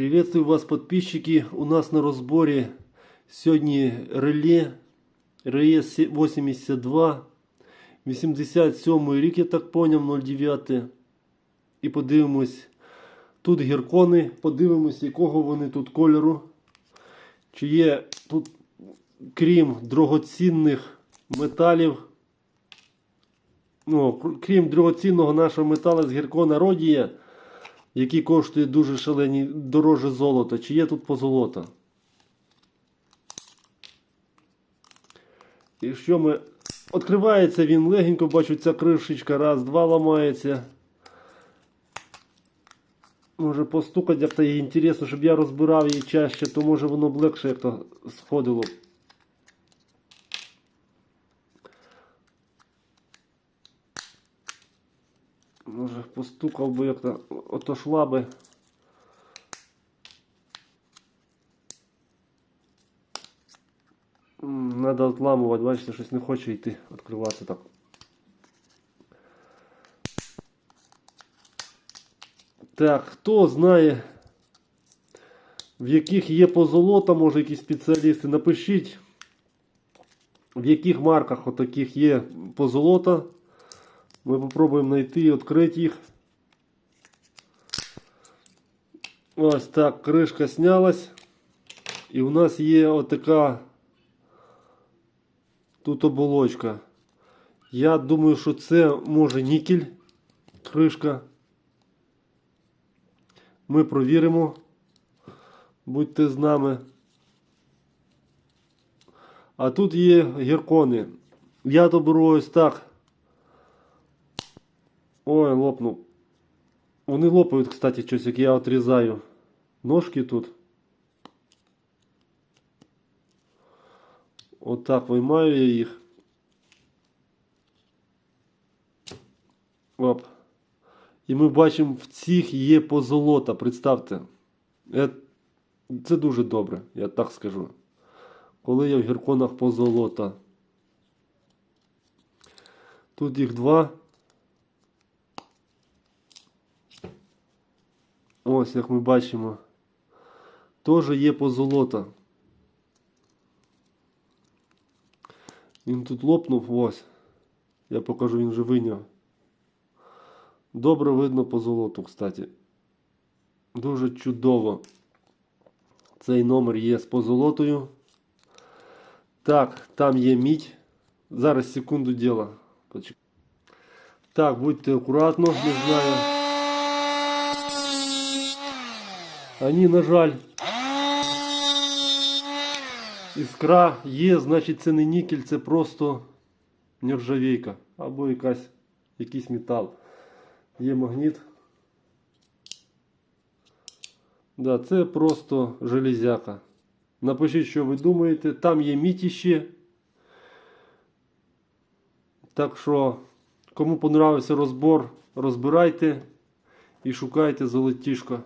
Приветствую вас, подписчики. У нас на розборі сьогодні реле РС 82, 87 рік, я так поняв, 09. І подивимось. Тут гіркони, подивимось, якого вони тут кольору. Чи є тут, крім дорогоцінних металів, ну, крім дорогоцінного нашого металу з гіркона Родія, який коштує дуже шалені дороже золота, чи є тут позолота? І що ми. Відкривається він легенько, бачу, ця кришечка раз, два ламається. Може постукати як-то їй інтересно, щоб я розбирав її чаще, то може воно б легше як-то сходило. Може постукав би як-то отошла би. Надо отламувати, бачите, щось не хоче йти, відкриватися так. Так, хто знає, в яких є позолота, може якісь спеціалісти, напишіть, в яких марках отаких є позолота. Ми попробуємо знайти і відкрити їх. Ось так, кришка снялась. І у нас є отака тут оболочка. Я думаю, що це може нікель, кришка. Ми провіримо. Будьте з нами. А тут є гіркони. Я доберу ось так. Ой, лопнув. Вони лопають, кстати, щось, як я отрізаю. Ножки тут. Отак виймаю я їх. Оп. І ми бачимо, в цих є позолота. Представте. Е, Це дуже добре, я так скажу. Коли я в гірконах позолота. Тут їх два. Ось, як ми бачимо. Теж є позолота. Він тут лопнув, ось. Я покажу, він вже вийняв. Добре видно позолоту, кстати. Дуже чудово. Цей номер є з позолотою. Так, там є мідь. Зараз секунду діла. Так, будьте акуратно, не знаю. Ні, на жаль. Іскра є, значить це не нікель, це просто нержавійка або якась, якийсь метал. Є магніт. Да, це просто железяка. Напишіть, що ви думаєте. Там є іще. Так що, кому понравився розбор, розбирайте і шукайте золотішко.